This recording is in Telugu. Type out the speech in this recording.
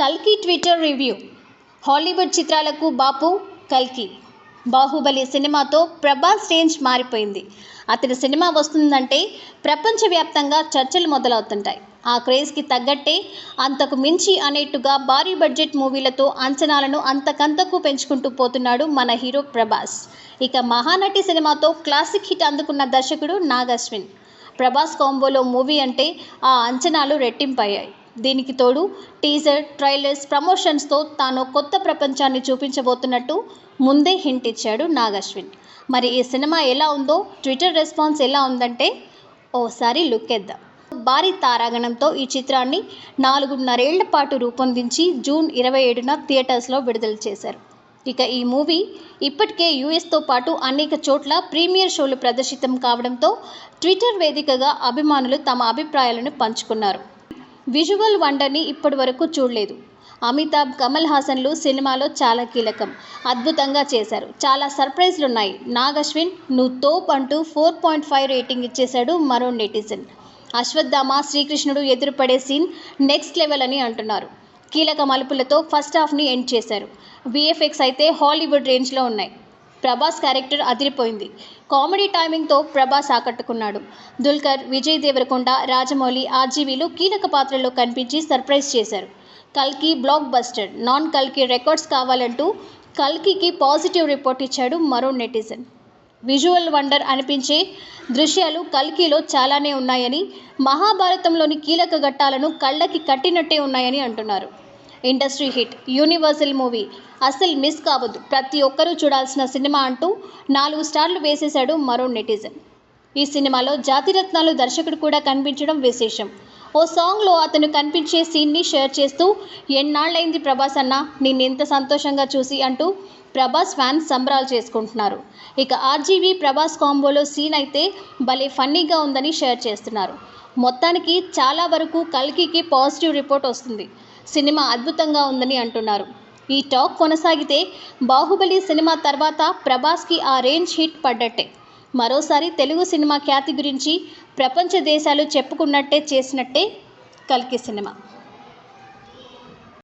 కల్కి ట్విట్టర్ రివ్యూ. హాలీవుడ్ చిత్రాలకు బాపు కల్కి. బాహుబలి సినిమాతో ప్రభాస్ రేంజ్ మారిపోయింది. అతని సినిమా వస్తుందంటే ప్రపంచవ్యాప్తంగా చర్చలు మొదలవుతుంటాయి. ఆ క్రేజ్కి తగ్గట్టే అంతకు మించి అనేట్టుగా భారీ బడ్జెట్ మూవీలతో అంచనాలను అంతకంతకు పెంచుకుంటూ పోతున్నాడు మన హీరో ప్రభాస్. ఇక మహానటి సినిమాతో క్లాసిక్ హిట్ అందుకున్న దర్శకుడు నాగ్ అశ్విన్ ప్రభాస్ కాంబోలో మూవీ అంటే ఆ అంచనాలు రెట్టింపయ్యాయి. దీనికి తోడు టీజర్ ట్రైలర్స్ ప్రమోషన్స్తో తాను కొత్త ప్రపంచాన్ని చూపించబోతున్నట్టు ముందే హింట్ ఇచ్చాడు నాగశ్విన్. మరి ఈ సినిమా ఎలా ఉందో ట్విట్టర్ రెస్పాన్స్ ఎలా ఉందంటే ఓసారి లుక్ ఎద్దాం. భారీ తారాగణంతో ఈ చిత్రాన్ని నాలుగున్నరేళ్ళ పాటు రూపొందించి జూన్ ఇరవై ఏడున థియేటర్స్లో విడుదల చేశారు. ఇక ఈ మూవీ ఇప్పటికే యూఎస్తో పాటు అనేక చోట్ల ప్రీమియర్ షోలు ప్రదర్శితం కావడంతో ట్విట్టర్ వేదికగా అభిమానులు తమ అభిప్రాయాలను పంచుకున్నారు. విజువల్ వండర్ని ఇప్పటి వరకు చూడలేదు. అమితాబ్ కమల్ హాసన్లు సినిమాలో చాలా కీలకం. అద్భుతంగా చేశారు. చాలా సర్ప్రైజ్లు ఉన్నాయి నాగ్ అశ్విన్ నువ్వు తోప్ అంటూ ఫోర్ పాయింట్ ఫైవ్ రేటింగ్ ఇచ్చేశాడు మరో నెటిజన్. అశ్వత్థామ శ్రీకృష్ణుడు ఎదురుపడే సీన్ నెక్స్ట్ లెవెల్ అని అంటున్నారు. కీలక మలుపులతో ఫస్ట్ హాఫ్ని ఎండ్ చేశారు. విఎఫ్ఎక్స్ అయితే హాలీవుడ్ రేంజ్లో ఉన్నాయి. ప్రభాస్ క్యారెక్టర్ అదిరిపోయింది. కామెడీ టైమింగ్తో ప్రభాస్ ఆకట్టుకున్నాడు. దుల్కర్ విజయ్ దేవరకొండ రాజమౌళి ఆర్జీవీలు కీలక పాత్రల్లో కనిపించి సర్ప్రైజ్ చేశారు. కల్కి బ్లాక్ బస్టర్ నాన్ కల్కి రికార్డ్స్ కావాలంటూ కల్కికి పాజిటివ్ రిపోర్ట్ ఇచ్చాడు మరో నెటిజన్. విజువల్ వండర్ అనిపించే దృశ్యాలు కల్కిలో చాలానే ఉన్నాయని మహాభారతంలోని కీలక ఘట్టాలను కళ్ళకి కట్టినట్టే ఉన్నాయని అంటున్నారు. Industry hit universal movie. అస్సలు మిస్ కావద్దు. ప్రతి ఒక్కరూ చూడాల్సిన సినిమా అంటూ నాలుగు స్టార్లు వేసేశాడు మరో నెటిజన్. ఈ సినిమాలో జాతిరత్నాలు దర్శకుడు కూడా కనిపించడం విశేషం. ఓ సాంగ్లో అతను కనిపించే సీన్ని షేర్ చేస్తూ ఎన్నాళ్ళైంది ప్రభాస్ అన్న నిన్నెంత సంతోషంగా చూసి అంటూ ప్రభాస్ ఫ్యాన్స్ సంబరాలు చేసుకుంటున్నారు. ఇక ఆర్జీవీ ప్రభాస్ కాంబోలో సీన్ అయితే భలే ఫన్నీగా ఉందని షేర్ చేస్తున్నారు. మొత్తానికి చాలా వరకు కల్కికి పాజిటివ్ రిపోర్ట్ వస్తుంది. సినిమా అద్భుతంగా ఉందని అంటున్నారు. ఈ టాక్ కొనసాగితే బాహుబలి సినిమా తర్వాత ప్రభాస్కి ఆ రేంజ్ హిట్ పడ్డట్టే. మరోసారి తెలుగు సినిమా ఖ్యాతి గురించి ప్రపంచ దేశాలు చెప్పుకున్నట్టే చేసినట్టే కల్కి సినిమా.